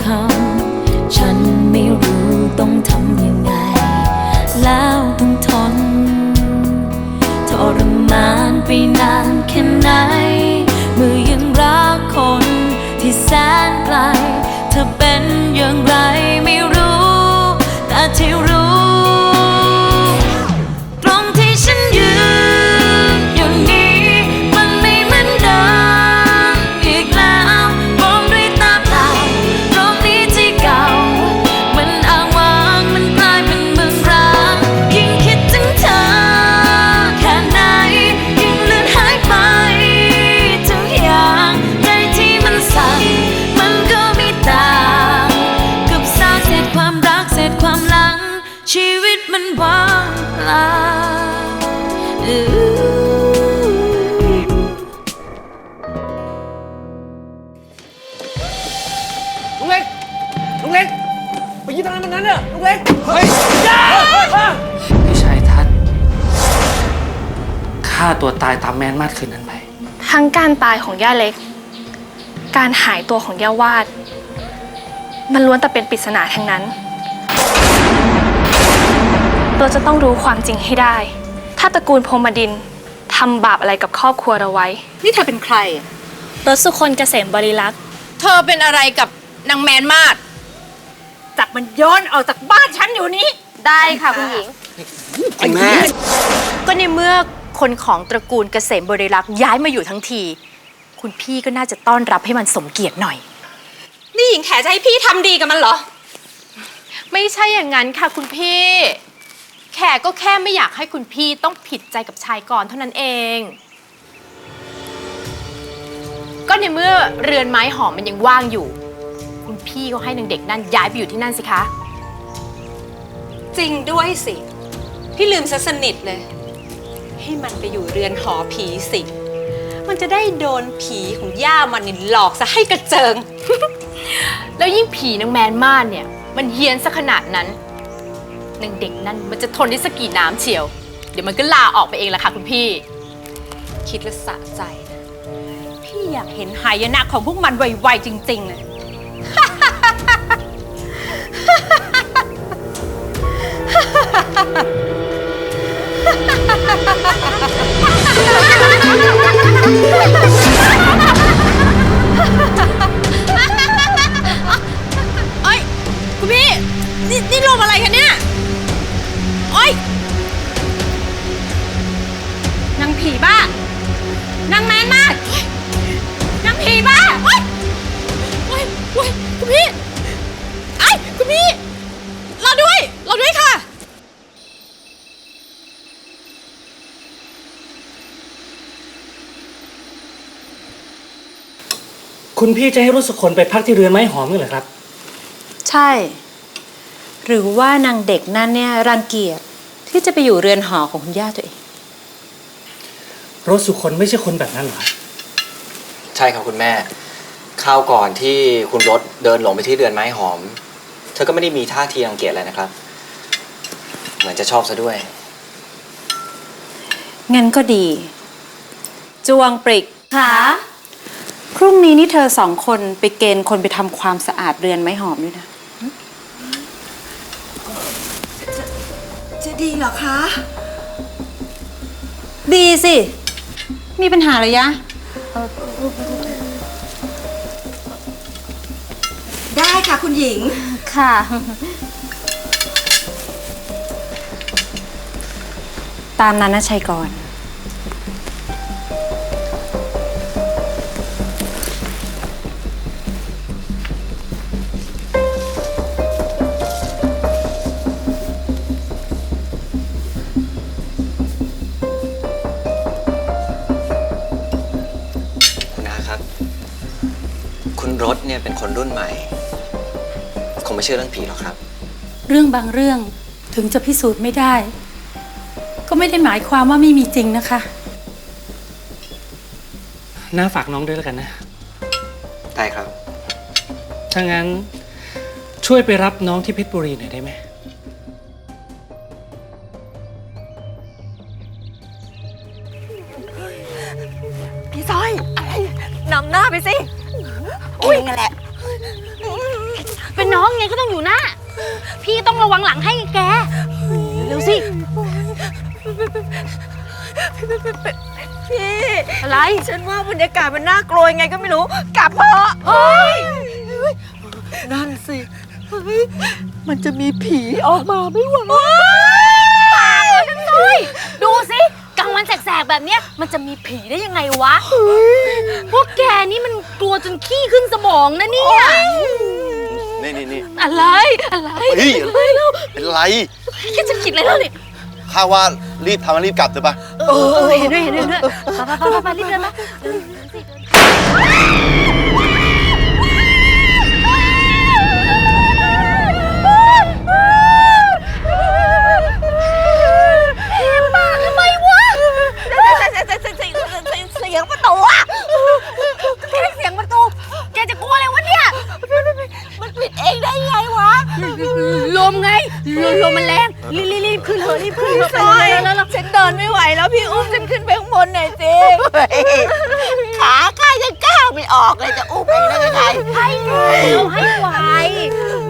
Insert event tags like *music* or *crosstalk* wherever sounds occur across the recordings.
ทุ ฆ่าตัวตายตามแมนมาดคืนนั้นไป ทั้งการตายของย่าเล็ก การหายตัวของย่าวาด มันล้วนแต่เป็นปริศนาทั้งนั้น เราจะต้องรู้ความจริงให้ได้ ถ้าตระกูลพรหมดินทร์ทำบาปอะไรกับครอบครัวเราไว้ นี่เธอเป็นใครอะรถสุคนเกษมบริลักษ์ เธอเป็นอะไรกับนางแมนมาดจับมันโย้อนออกจากบ้านฉันอยู่นี้ ได้ค่ะคุณหญิงแม่ ก็ในเมื่อ คนของตระกูลเกษมบริรักษ์ย้ายมาอยู่ทั้งที คุณพี่ก็น่าจะต้อนรับให้มันสมเกียรติหน่อย นี่หญิงแขจะให้พี่ทำดีกับมันเหรอ ไม่ใช่อย่างนั้นค่ะคุณพี่ แขกก็แค่ไม่อยากให้คุณพี่ต้องผิดใจกับชายก่อนเท่านั้นเอง ก็ในเมื่อเรือนไม้หอมมันยังว่างอยู่ คุณพี่ก็ให้นางเด็กนั่นย้ายไปอยู่ที่นั่นสิคะ จริงด้วยสิ พี่ลืมซะสนิทเลย ให้มันไปอยู่เรือนหอผีสิ มันจะได้โดนผีของย่ามันนี่หลอกซะให้กระเจิง แล้วยิ่งผีนางแมนม่านเนี่ย มันเฮี้ยนซะขนาดนั้นนางเด็กนั่นมันจะทนได้สักกี่น้ำเชียว เดี๋ยวมันก็ลาออกไปเองแหละค่ะคุณพี่ คิดแล้วสะใจนะพี่อยากเห็นหายนะของพวกมันไวๆจริงๆเลยเ Hahaha. *laughs* คุณพี่จะให้รถสุคนไปพักที่เรือนไม้หอมนี่เหรอครับ ใช่ หรือว่านางเด็กนั่นเนี่ยรังเกียจที่จะไปอยู่เรือนหอของคุณย่าตัวเองรถสุคนไม่ใช่คนแบบนั้นเหรอครับใช่ครับคุณแม่คราวก่อนที่คุณรถเดินหลงไปที่เรือนไม้หอม เธอก็ไม่ได้มีท่าทีรังเกียจอะไรนะครับ เหมือนจะชอบซะด้วย งั้นก็ดี จวงปริก ค่ะพ รุ่งนี้นี่เธอสองคนไปเกณฑ์คนไปทำความสะอาดเรือนไม้หอมด้วยนะ จะดีเหรอคะ ดีสิ มีปัญหาเหรอยะ ได้ค่ะคุณหญิง ค่ะ ตามนั้นนะชัยกร รถเนี่ยเป็นคนรุ่นใหม่ คงไม่เชื่อเรื่องผีหรอกครับ เรื่องบางเรื่องถึงจะพิสูจน์ไม่ได้ ก็ไม่ได้หมายความว่าไม่มีจริงนะคะน้าฝากน้องด้วยแล้วกันนะ ได้ครับ ถ้างั้นช่วยไปรับน้องที่เพชรบุรีหน่อยได้ไหม พี่สร้อยอะไรนำหน้าไปสิ เองนั่นแหละ เป็นน้องไงก็ต้องอยู่หน้า พี่ต้องระวังหลังให้แก เร็วสิ พี่ อะไร ฉันว่าบรรยากาศมันน่ากลัวยังไงก็ไม่รู้ กลับเถอะเฮ้ย นั่นสิเฮ้ยมันจะมีผีออกมาไม่หวังดูสิกลางวันแสกๆแบบเนี้ยมันจะมีผีได้ยังไงวะ พวกแกนี่มันกลัวจนขี้ขึ้นสมองนะเนี่ย นี่นี่นี่อะไรอะไรเฮ้ยอะไรแล้วเป็นไรแกจะคิดอะไรแล้วเนี่ยข้าว่ารีบทำแล้วรีบกลับเถอะปะเออเห็นด้วยเห็นด้วยเห็นด้วยไปไปไปไปรีบเดินมา ลมลมมันแรงรีบรีบรีบขึ้นเถอะรีบขึ้นเถอะไปเลยแล้วฉันเดินไม่ไหวแล้วพี่อุ้มฉันขึ้นไปข้างบนหน่อยสิขาข้ายังก้าวไม่ออกเลยจะอุ้มเองได้ยังไงให้เร็วให้ไว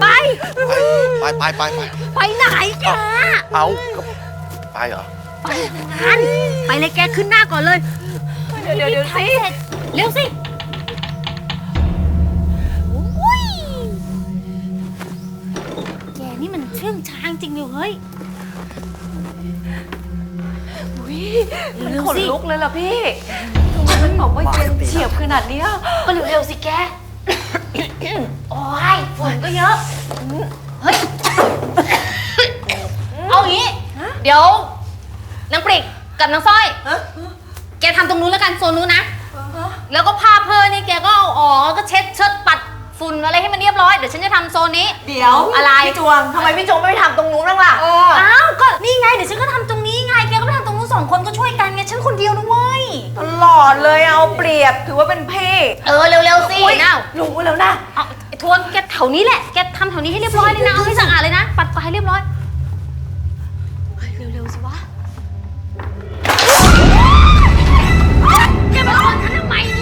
ไปไปไปไปไปไปไหนแกเอาไปเหรอไปงานไปเลยแกขึ้นหน้าก่อนเลยเดี๋ยวเดี๋ยวเดี๋ยวสิเร็วสิ จริงเลยเฮ้ยมันเร็วขนสิลุกเลยล่ะพี่มันบอกว่าเย็นเฉียบขนาดเนี้ยก็เร็วๆสิแก โอ้ยฝนก็เยอะ เฮ้ย เอางี้ เดี๋ยวนางปริกกับนางสร้อย แกทำตรงนู้นแล้วกันโซนนู้นนะ แล้วก็ผ้าเพลินนี่แกก็เอาออกแล้วก็เช็ดเชิดปัด ฝุ่นอะไรให้มันเรียบร้อย เดี๋ยวฉันจะทำโซนนี้ เดี๋ยวอะไร พี่จวงทำไมพี่จวงไม่ทำตรงนู้นบ้างล่ะอ้าวก็นี่ไงเดี๋ยวฉันก็ทำตรงนี้ไงแกก็ไปทำตรงนู้นสองคนก็ช่วยกันไงฉันคนเดียวนะเว้ยตลอดเลยเอาเปรียบถือว่าเป็นพี่เออเร็วๆสิน้าวรู้แล้วนะ เอาไอ้ทวนแกแถวนี้แหละแกทำแถวนี้ให้เรียบร้อยเลยนะเอาให้สะอาดเลยนะ ปัดไฟให้เรียบร้อยเฮ้ยเร็วๆสิวะแกมาชนฉันทำไมเนี่ย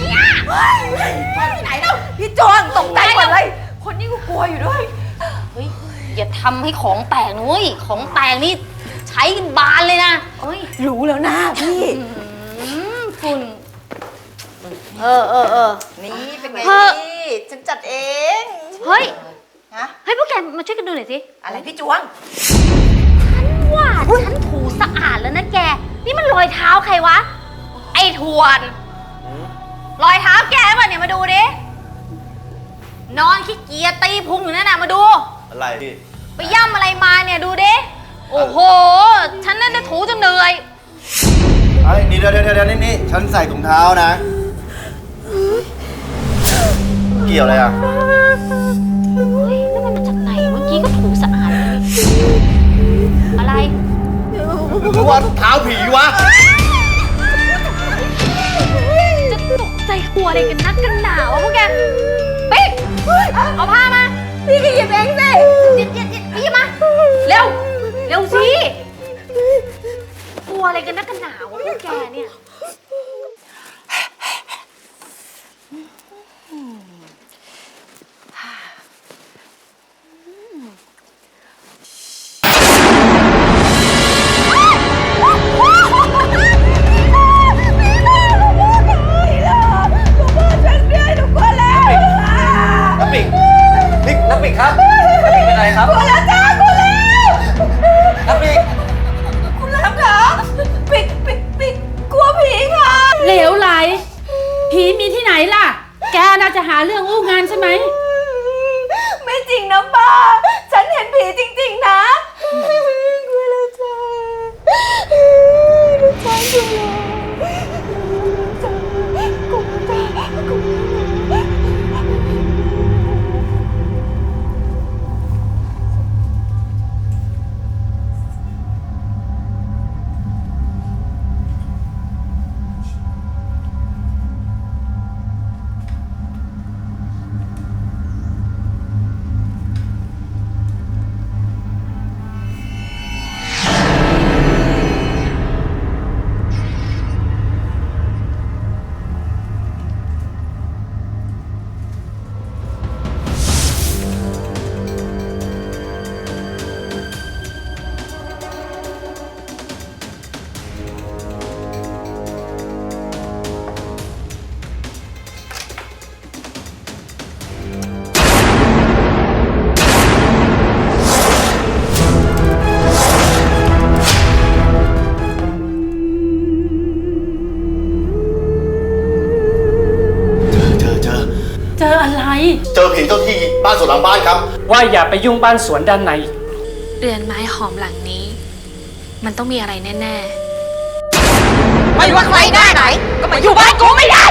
ไหนเล่าพี่จวงตกใจหมดเลย คนนี้ก็กลัวอยู่ด้วย เฮ้ยอย่าทำให้ของแตกนะเว้ยของแตกนี่ใช้กันบานเลยนะเฮ้ยรู้แล้วนะพี่ อืมฝุ่นเออเออเออ นี่เป็นไงเฮ้อพี่ฉันจัดเองเฮ้ยฮะเฮ้ยพวกแกมาช่วยกันดูหน่อยสิอะไรพี่จวง ฉันว่าฉันถูสะอาดแล้วนะแก นี่มันรอยเท้าใครวะ ไอ้ทวน รอยเท้าแกป่ะเนี่ยมาดูดิ นอนขี้เกียจตีพุงอยู่นั่นน่ะมาดู อะไรพี่ไปย่ำอะไรมาเนี่ยดูดิ โอ้โห ฉันนั่นจะถูจนเหนื่อย ไอ้นี่เดี๋ยวเดี๋ยวเดี๋ยวนี่นี่ฉันใส่ถุงเท้านะ เกี่ยวอะไรอะ เฮ้ยแล้วมันมาจากไหนเมื่อกี้ก็ถูสะอาดเลยอะไรหรือว่าเท้าผีวะจะ ใจกลัวอะไรกันนักกันหนาวะพวกแกปิ๊กเอาผ้ามา พี่ก็หยิบเองสิหยิบหยิบหยิบพี่มา เร็ว เร็วสิ กลัวอะไรกันนักกันหนาวะพวกแกเนี่ย ผีมีที่ไหนล่ะ แกน่าจะหาเรื่องอู้งานใช่ไหม ไม่จริงนะป้า ฉันเห็นผีจริง ๆ นะกลัวแล้วจ้าลูกชายกลัวจ้ เจอผีเจ้าที่บ้านสวนหลังบ้านครับ ว่าอย่าไปยุ่งบ้านสวนด้านใน เรือนไม้หอมหลังนี้ มันต้องมีอะไรแน่ไม่ว่าใครได้ไหน ก็มาอยู่บ้านกูไม่ได้